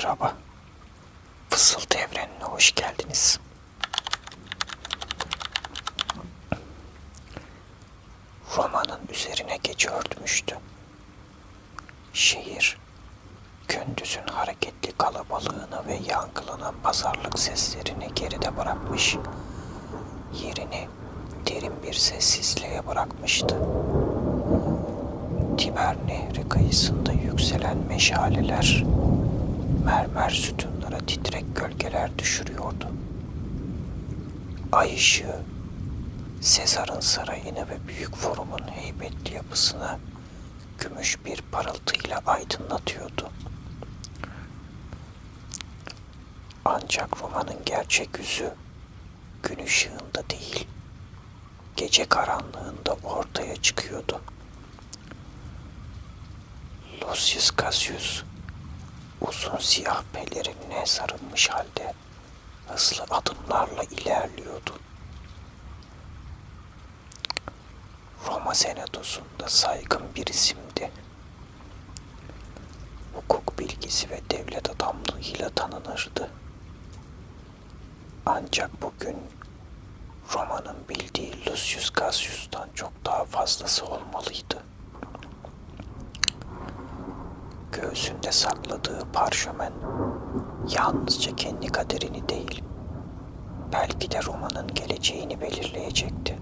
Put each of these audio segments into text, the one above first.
Merhaba. Fısıltı evrenine hoş geldiniz. Roma'nın üzerine gece örtmüştü. Şehir, gündüzün hareketli kalabalığını ve yankılanan pazarlık seslerini geride bırakmış, yerini derin bir sessizliğe bırakmıştı. Tiber Nehri kıyısında yükselen meşaleler mermer sütunlara titrek gölgeler düşürüyordu. Ay ışığı Sezar'ın sarayını ve büyük forumun heybetli yapısını gümüş bir parıltıyla aydınlatıyordu. Ancak romanın gerçek yüzü gün ışığında değil, gece karanlığında ortaya çıkıyordu. Lucius Cassius uzun siyah pelerinine sarılmış halde hızlı adımlarla ilerliyordu. Roma Senatosu'nda saygın bir isimdi. Hukuk bilgisi ve devlet adamlığıyla tanınırdı. Ancak bugün Roma'nın bildiği Lucius Cassius'tan çok daha fazlası olmalıydı. Parşömen yalnızca kendi kaderini değil, belki de Roma'nın geleceğini belirleyecekti.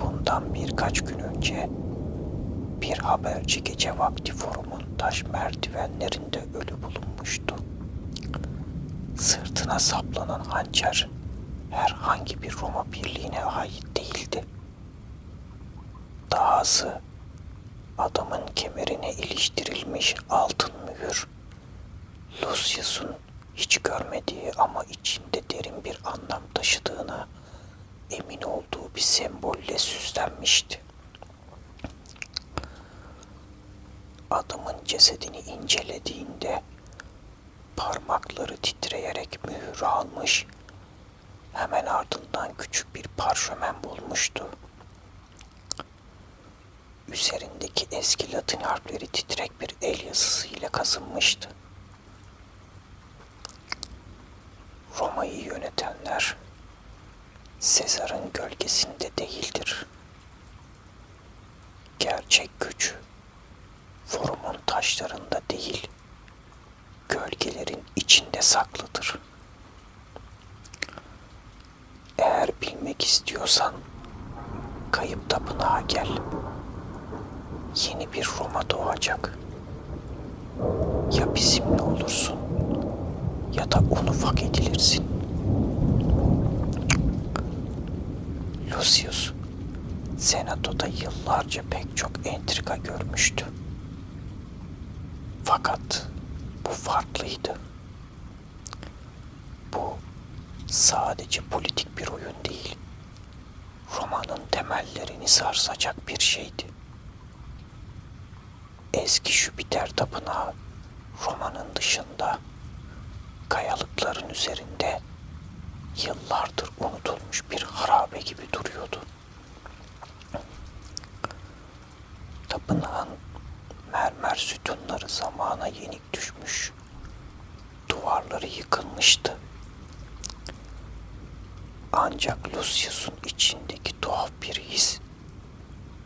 Bundan birkaç gün önce bir haberci gece vakti forumun taş merdivenlerinde ölü bulunmuştu. Sırtına saplanan hançer herhangi bir Roma birliğine ait değildi. Dahası adamın kemerine iliştirilmiş altın mühür, Lucius'un hiç görmediği ama içinde derin bir anlam taşıdığına emin olduğu bir sembolle süslenmişti. Adamın cesedini incelediğinde parmakları titreyerek mühür almış, hemen ardından küçük bir parşömen bulmuştu. Üzerindeki eski Latin harfleri titrek bir el yazısıyla kazınmıştı. Roma'yı yönetenler Sezar'ın gölgesinde değildir. Gerçek güç forumun taşlarında değil, gölgelerin içinde saklıdır. Eğer bilmek istiyorsan kayıp tapınağa gel. Yeni bir Roma doğacak. Ya bizimle olursun ya da onu fak edilirsin. Lucius, Senato'da yıllarca pek çok entrika görmüştü. Fakat bu farklıydı. Bu sadece politik bir oyun değil. Roma'nın temellerini sarsacak bir şeydi. Eski Jüpiter tapınağı Roma'nın dışında kayalıkların üzerinde yıllardır unutulmuş bir harabe gibi duruyordu. Tapınağın mermer sütunları zamana yenik düşmüş. Duvarları yıkılmıştı. Ancak Lucius'un içindeki tuhaf bir his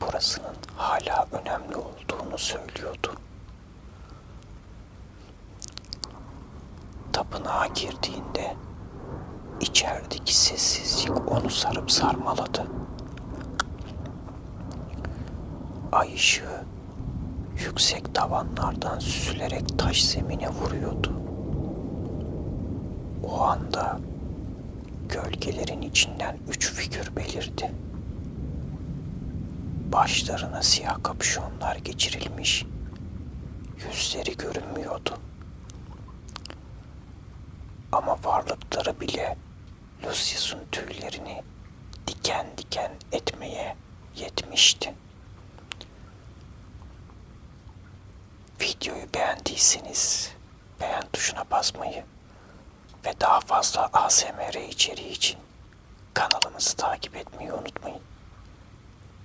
burasının hala önemli olduğunu söylüyordu. Tapınağa girdiğinde içerideki sessizlik onu sarıp sarmaladı. Ay ışığı yüksek tavanlardan süzülerek taş zemine vuruyordu. O anda gölgelerin içinden üç figür belirdi. Başlarına siyah kapüşonlar geçirilmiş, yüzleri görünmüyordu. Ama varlıkları bile Lucius'un tüylerini diken diken etmeye yetmişti. Videoyu beğendiyseniz beğen tuşuna basmayı ve daha fazla ASMR içeriği için kanalımızı takip etmeyi unutmayın.